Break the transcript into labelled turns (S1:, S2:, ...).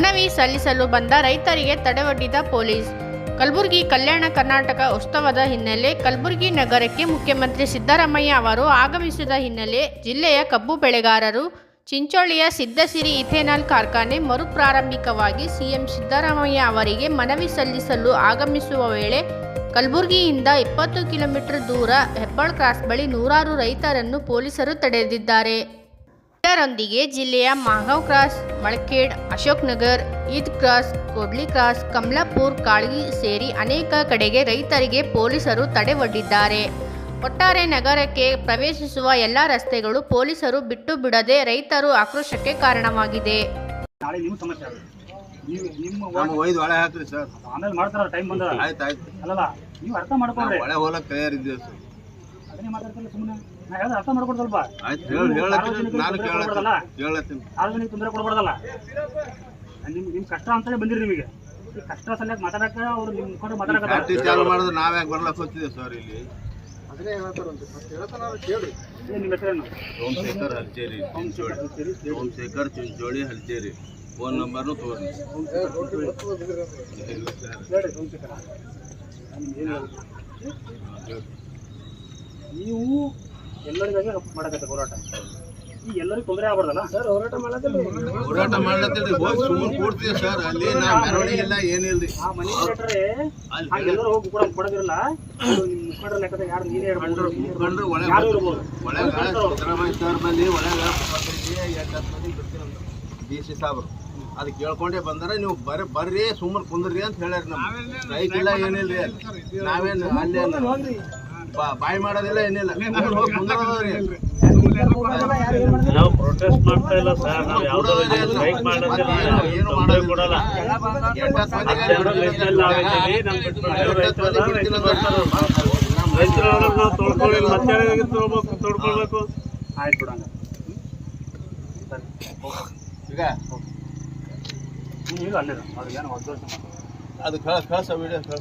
S1: ಮನವಿ ಸಲ್ಲಿಸಲು ಬಂದ ರೈತರಿಗೆ ತಡೆವಟ್ಟಿದ ಪೊಲೀಸ್. ಕಲಬುರಗಿ ಕಲ್ಯಾಣ ಕರ್ನಾಟಕ ಉತ್ಸವದ ಹಿನ್ನೆಲೆ ಕಲಬುರಗಿ ನಗರಕ್ಕೆ ಮುಖ್ಯಮಂತ್ರಿ ಸಿದ್ದರಾಮಯ್ಯ ಅವರು ಆಗಮಿಸಿದ ಹಿನ್ನೆಲೆ ಜಿಲ್ಲೆಯ ಕಬ್ಬು ಬೆಳೆಗಾರರು, ಚಿಂಚೋಳಿಯ ಸಿದ್ದಸಿರಿ ಇಥೆನಾಲ್ ಕಾರ್ಖಾನೆ ಮರುಪ್ರಾರಂಭಿಕವಾಗಿ ಸಿಎಂ ಸಿದ್ದರಾಮಯ್ಯ ಅವರಿಗೆ ಮನವಿ ಸಲ್ಲಿಸಲು ಆಗಮಿಸುವ ವೇಳೆ ಕಲಬುರಗಿಯಿಂದ ಇಪ್ಪತ್ತು ಕಿಲೋಮೀಟರ್ ದೂರ ಹೆಬ್ಬಾಳ್ ಕ್ರಾಸ್ ಬಳಿ ನೂರಾರು ರೈತರನ್ನು ಪೊಲೀಸರು ತಡೆದಿದ್ದಾರೆ. ಇದರೊಂದಿಗೆ ಜಿಲ್ಲೆಯ Magaon cross Malkhed Ashok Nagar Eid cross Kodli cross Kamalapur Kalagi ಸೇರಿ ಅನೇಕ ಕಡೆಗೆ ರೈತರಿಗೆ ಪೊಲೀಸರು ತಡೆ ಒಡ್ಡಿದ್ದಾರೆ ಒಟ್ಟಾರೆ ನಗರಕ್ಕೆ ಪ್ರವೇಶಿಸುವ ಎಲ್ಲ ರಸ್ತೆಗಳು ಪೊಲೀಸರು ಬಿಟ್ಟು ಬಿಡದೆ ರೈತರು ಆಕ್ರೋಶಕ್ಕೆ ಕಾರಣವಾಗಿದೆ.
S2: ನಾಳೆ ನಿಮ್ಮ ಸಮಸ್ಯೆ ಆಗುತ್ತೆ. ನೀವು ನಿಮ್ಮ
S3: ನಮ್ಗೆ ಒಯ್ದು ಒಳೆ ಹಾಕ್ರಿ ಸರ್.
S2: ಆಮೇಲೆ ಮಾಡ್ತಾರ ಟೈಮ್ ಬಂದ
S3: ಆಯ್ತು ಆಯ್ತು.
S2: ಅಲ್ಲಲ್ಲ ನೀವು ಅರ್ಥ ಮಾಡ್ಕೊಂಡ್ರೆ.
S3: ತಯಾರಿದ್ದೀವಿ ತಯಾರಿದ್ದೇವೆ ಸರ್.
S2: ಅದನ್ನೇ ಸುಮ್ಮನೆ ನಾ ಹೇಳ್ದ ಅರ್ಥ ಮಾಡ್ಕೊಡ್ ಸ್ವಲ್ಪ. ಸಾರ್ವಜನಿಕ ತೊಂದರೆ ಕೊಡಬಾರ್ದಲ್ಲ? ನಿಮ್ ನಿಮ್ ಕಷ್ಟ ಅಂತಾನೆ ಬಂದಿರಿ ನಿಮಗೆ. ಈ ಕಷ್ಟ ಸಲಕ್ಕೆ ಮಾತಾಡಕ ಅವ್ರು ನಿಮ್ ಮುಖಂಡರು ಮಾತಾಡಕ
S3: ಫ್ಯಾಕ್ಟ್ರಿ ಚಾಲು ಮಾಡಿದ್ರೆ ನಾವ್ ಯಾಕೆ ಬರ್ಲಕ್ ಸರ್ ಇಲ್ಲಿ?
S2: ನಿಮ್ಮ ಹೆಸರೇನು?
S3: ಸೋಮಶೇಖರ್ ಹಲ್ಚೇರಿ. ಚಿಂಚೋಳಿ ಸೋಮಶೇಖರ್ ಚಿಂಚೋಳಿ ಹಲ್ಚೇರಿ. ಫೋನ್ ನಂಬರ್ನು ತೋರಿ
S2: ಸೋಮಶೇಖರ್? ನೀವು ಎಲ್ಲರಿಗಾಗಿ ಮಾಡಕತ್ತೆ ಹೋರಾಟ. ಈ ಎಲ್ಲರಿಗೂ ತೊಂದರೆ ಆಗ್ಬಾರ್ದಲ್ಲ? ಸರ್ ಹೋರಾಟ ಮಾಡೋದಿಲ್ಲ
S3: ಹೋರಾಟ ಸುಮ್ಮನೆ ಕೂಡ್ತೀವಿ ಸರ್ ಅಲ್ಲಿ ಮೆರವಣಿಗೆ ಇಲ್ಲ ಏನಿಲ್ರಿ
S2: ಆ ಮನೆ ಕಟ್ಟರೆ ಎಲ್ಲರೂ ಹೋಗಿ ಕೂಡ ಕೊಡೋದಿರಲ್ಲ. ಅದು ನಿಮ್ಮ ಮುಖಂಡರ ಲೆಕ್ಕದಾಗ ಯಾರು ನೀನೇ ಇರ್ಬೋದು
S3: ಮುಖಂಡ್ರು ಒಳೆ
S2: ಯಾರು ಇರ್ಬೋದು?
S3: ಒಳಗ ಸಿದ್ದರಾಮಯ್ಯ ಸರ್ ಬಂದು ಒಳಗ ಎಂಟು ಹತ್ತು ಮಂದಿ ಬಿಡ್ತೀವಿ ಡಿ ಸಿ ಸಾಬ್ರು. ಅದು ಕೇಳ್ಕೊಂಡೇ ಬಂದ್ರೆ ನೀವು ಬರ್ರಿ ಬರ್ರಿ ಸುಮ್ಮನೆ ಕುಂದ್ರಿ ಅಂತ ಹೇಳ್ಯಾರ ನಮ್ಗೆ. ಏನಿಲ್ರಿ ಅಲ್ಲಿ. ನಾವೇನು ಅಲ್ಲಿ ಬಾಯ್ ಮಾಡೋದಿಲ್ಲ ಏನಿಲ್ಲ
S4: ನಾವು ಪ್ರೊಟೆಸ್ಟ್ ಮಾಡ್ತಾ ಇಲ್ಲ ಸರ್ ನಾವು ಯಾವುದೋ ಸ್ಟ್ರೈಕ್ ಮಾಡೋದಿಲ್ಲ
S3: ಏನು.
S4: ಕೊಡಲ್ಲ ರೈತರು ನಾವು ತೊಳ್ಕೊಳ್ಳಿ ಮತ್ತೆ ತೊಳ್ಬೇಕು ತೊಡ್ಕೊಳ್ಬೇಕು
S2: ಆಯ್ತು
S3: ಈಗ
S2: ಅಲ್ಲಿರ ಅವ್ರಿಗೆ ಏನೋ
S3: ಅದು ಕಳ್ಸ ಕಳ್ಸ ವಿಡಿಯೋ ಕಳ್ಸ